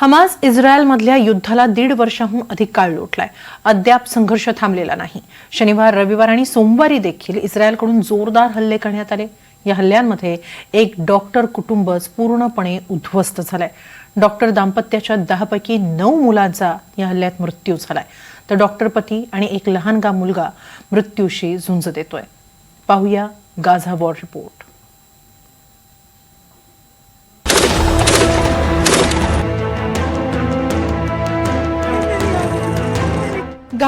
Hamas इस्रायलमधल्या युद्धाला दीड वर्षाहून अधिक काळ लोटलाय. अद्याप संघर्ष थांबलेला नाही. शनिवार रविवार आणि सोमवारी देखील इस्रायलकडून जोरदार हल्ले करण्यात आले. या हल्ल्यांमध्ये एक डॉक्टर कुटुंबच पूर्णपणे उद्ध्वस्त झालंय. डॉक्टर दाम्पत्याच्या दहापैकी नऊ मुलांचा या हल्ल्यात मृत्यू झालाय. तर डॉक्टर पती आणि एक लहानगा मुलगा मृत्यूशी झुंज देतोय. पाहूया गाझा वॉर रिपोर्ट.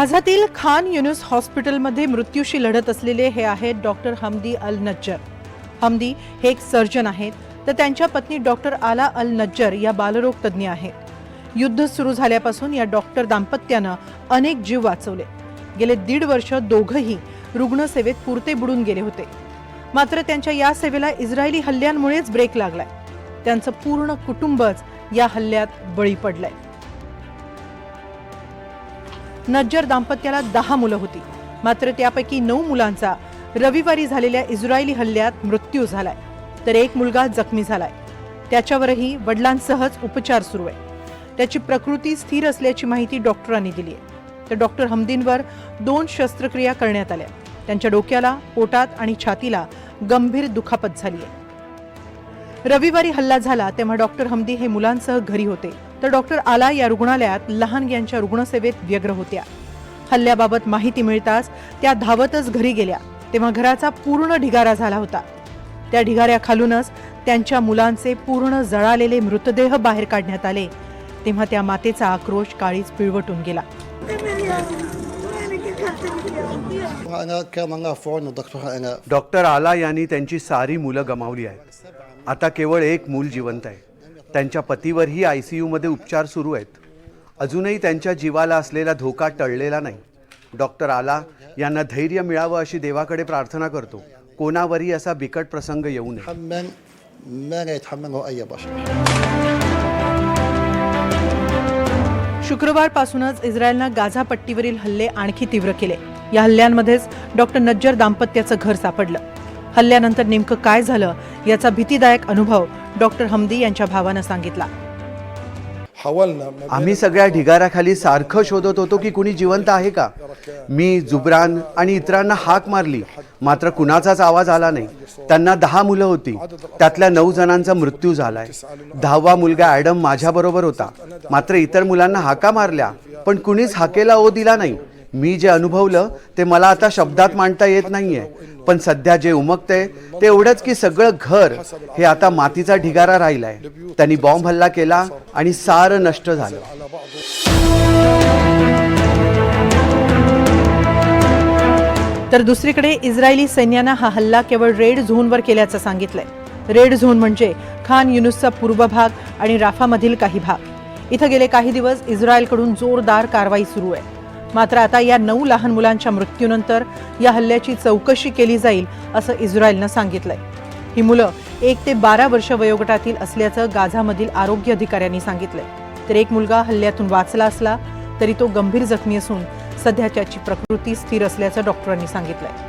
गाझातील खान युनुस हॉस्पिटलमध्ये मृत्यूशी लढत असलेले हे आहेत डॉक्टर हमदी अल नज्जर. हमदी हे एक सर्जन आहेत तर त्यांच्या पत्नी डॉक्टर आला अल नज्जर या बालरोग तज्ज्ञ आहेत. युद्ध सुरू झाल्यापासून या डॉक्टर दाम्पत्यानं अनेक जीव वाचवले. गेले दीड वर्ष दोघंही रुग्णसेवेत पुरते बुडून गेले होते. मात्र त्यांच्या या सेवेला इस्रायली हल्ल्यांमुळेच ब्रेक लागलाय. त्यांचं पूर्ण कुटुंबच या हल्ल्यात बळी पडलंय. नज्जर दाम्पत्याला दहा मुलं होती. मात्र त्यापैकी नऊ मुलांचा रविवारी झालेल्या इस्रायली हल्ल्यात मृत्यू झालाय. तर एक मुलगा जखमी झालाय. त्याच्यावरही वडिलांसहच उपचार सुरू आहे. त्याची प्रकृती स्थिर असल्याची माहिती डॉक्टरांनी दिली आहे तर डॉक्टर हमदीनवर दोन शस्त्रक्रिया करण्यात आल्या. त्यांच्या डोक्याला पोटात आणि छातीला गंभीर दुखापत झाली आहे रविवारी हल्ला झाला तेव्हा डॉक्टर हमदी हे मुलांसह घरी होते. तर डॉक्टर आला या रुग्णालयात. लहान यांच्या रुग्णसेवेत व्यग्र होत्या. हल्ल्याबाबत माहिती मिळताच त्या धावतच घरी गेल्या. तेव्हा घराचा पूर्ण ढिगारा झाला होता. त्या ढिगाऱ्याखालूनच त्यांच्या मुलांचे पूर्ण जळालेले मृतदेह बाहेर काढण्यात आले. तेव्हा त्या मातेचा आक्रोश काळीच पिळवटून गेला. डॉक्टर आला यांनी त्यांची सारी मुलं गमावली आहेत. आता केवळ एक मूल जिवंत आहे. त्यांच्या पतीवरही आय सी यूमध्ये उपचार सुरू आहेत. अजूनही त्यांच्या जीवाला असलेला धोका टळलेला नाही. डॉक्टर आला यांना धैर्य मिळावं अशी देवाकडे प्रार्थना करतो. कोणावरही असा बिकट प्रसंग येऊ नये. शुक्रवारपासूनच इस्रायलनं गाझा पट्टीवरील हल्ले आणखी तीव्र केले. या हल्ल्यांमध्येच डॉक्टर नज्जर दाम्पत्याचं घर सापडलं. हल्ल्यानंतर नेमकं काय झालं याचा भीतीदायक अनुभव डॉक्टर हमदी यांच्या भावानं सांगितला. आम्ही सगळ्या ढिगाऱ्याखाली सारखं शोधत होतो की कुणी जिवंत आहे का? मी जुबरान आणि इतरांना हाक मारली. मात्र कुणाचाच आवाज आला नाही. त्यांना दहा मुलं होती. त्यातल्या नऊ जणांचा मृत्यू झालाय. दहावा मुलगा ॲडम माझ्याबरोबर होता. मात्र इतर मुलांना हाका मारल्या. पण कुणीच हाकेला ओ दिला नाही. मी जे अनुभवलं ते मला आता शब्दात मांडता येत नाहीये. पण सध्या जे उमगतंय ते एवढंच की सगळं घर हे आता मातीचा ढिगारा राहिलाय. त्यांनी बॉम्ब हल्ला केला आणि सारं नष्ट झालं. तर दुसरीकडे इस्रायली सैन्यानं हा हल्ला केवळ रेड झोनवर केल्याचं सांगितलंय. रेड झोन म्हणजे खान युनुसचा पूर्व भाग आणि राफामधील काही भाग. इथं गेले काही दिवस इस्रायलकडून जोरदार कारवाई सुरू आहे. मात्र आता या नऊ लहान मुलांच्या मृत्यूनंतर या हल्ल्याची चौकशी केली जाईल असं इस्रायलनं सांगितलंय. ही मुलं एक ते बारा वर्ष वयोगटातील असल्याचं गाझामधील आरोग्य अधिकाऱ्यांनी सांगितलंय. तर एक मुलगा हल्ल्यातून वाचला असला तरी तो गंभीर जखमी असून सध्या त्याची प्रकृती स्थिर असल्याचं डॉक्टरांनी सांगितलंय.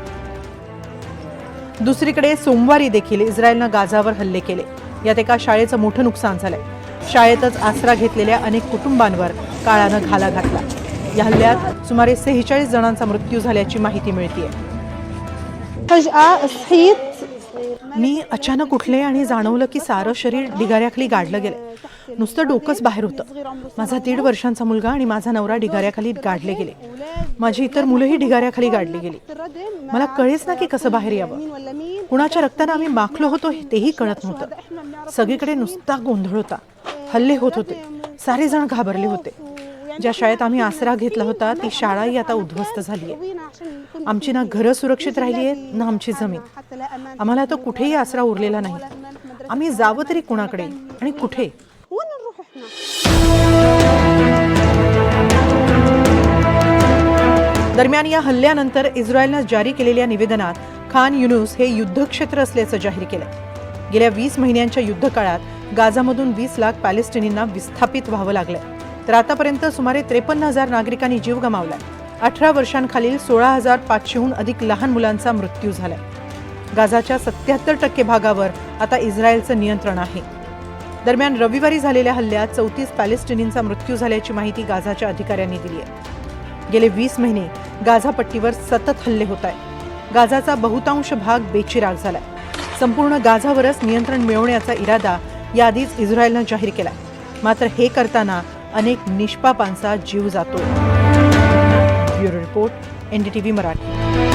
दुसरीकडे सोमवारी देखील इस्रायलनं गाझावर हल्ले केले. यात एका शाळेचं मोठं नुकसान झालंय. शाळेतच आसरा घेतलेल्या अनेक कुटुंबांवर काळानं घाला घातला. या हल्ल्यात सुमारे सेहेचाळीस जणांचा मृत्यू झाल्याची माहिती मिळते मी अचानक उठले आणि जाणवलं की सारं शरीर ढिगाऱ्याखाली गाडलं गेलं नुसतं डोकंच बाहेर होतं. माझा दीड वर्षांचा मुलगा आणि माझा नवरा ढिगाऱ्याखाली गाडले गेले. माझी इतर मुलंही ढिगाऱ्याखाली गाडली गेली. मला कळेच ना की कसं बाहेर यावं. कुणाच्या रक्तानं आम्ही माखलो होतो तेही कळत नव्हतं. सगळीकडे नुसता गोंधळ होता. हल्ले होत होते. सारे जण घाबरले होते. ज्या शाळेत आम्ही आसरा घेतला होता ती शाळाही आता उद्ध्वस्त झाली आहे. आमची ना घरं सुरक्षित राहिली आहेत ना आमची जमीन. आम्हाला आता कुठेही आसरा उरलेला नाही. आम्ही जावं तरी कुणाकडे आणि कुठे? दरम्यान या हल्ल्यानंतर इस्रायलनं जारी केलेल्या निवेदनात खान युनुस हे युद्धक्षेत्र असल्याचं जाहीर केलं गेल्या वीस महिन्यांच्या युद्धकाळात गाझामधून वीस लाख पॅलेस्टिनींना विस्थापित व्हावं लागलं तर आतापर्यंत सुमारे त्रेपन्न हजार नागरिकांनी जीव गमावलाय. अठरा वर्षांखालील सोळा हजार पाचशेहून अधिक लहान मुलांचा मृत्यू झालाय. गाझाच्या सत्याहत्तर टक्के भागावर आता इस्रायलचं नियंत्रण आहे. दरम्यान रविवारी झालेल्या हल्ल्यात चौतीस पॅलेस्टिनींचा मृत्यू झाल्याची माहिती गाझाच्या अधिकाऱ्यांनी दिली आहे. गेले वीस महिने गाझा पट्टीवर सतत हल्ले होत आहेत. गाझाचा बहुतांश भाग बेचिराग झालाय. संपूर्ण गाझावरच नियंत्रण मिळवण्याचा इरादा याआधीच इस्रायलनं जाहीर केला मात्र हे करताना अनेक निष्पापांचा जीव जातो. Bureau report NDTV Marathi.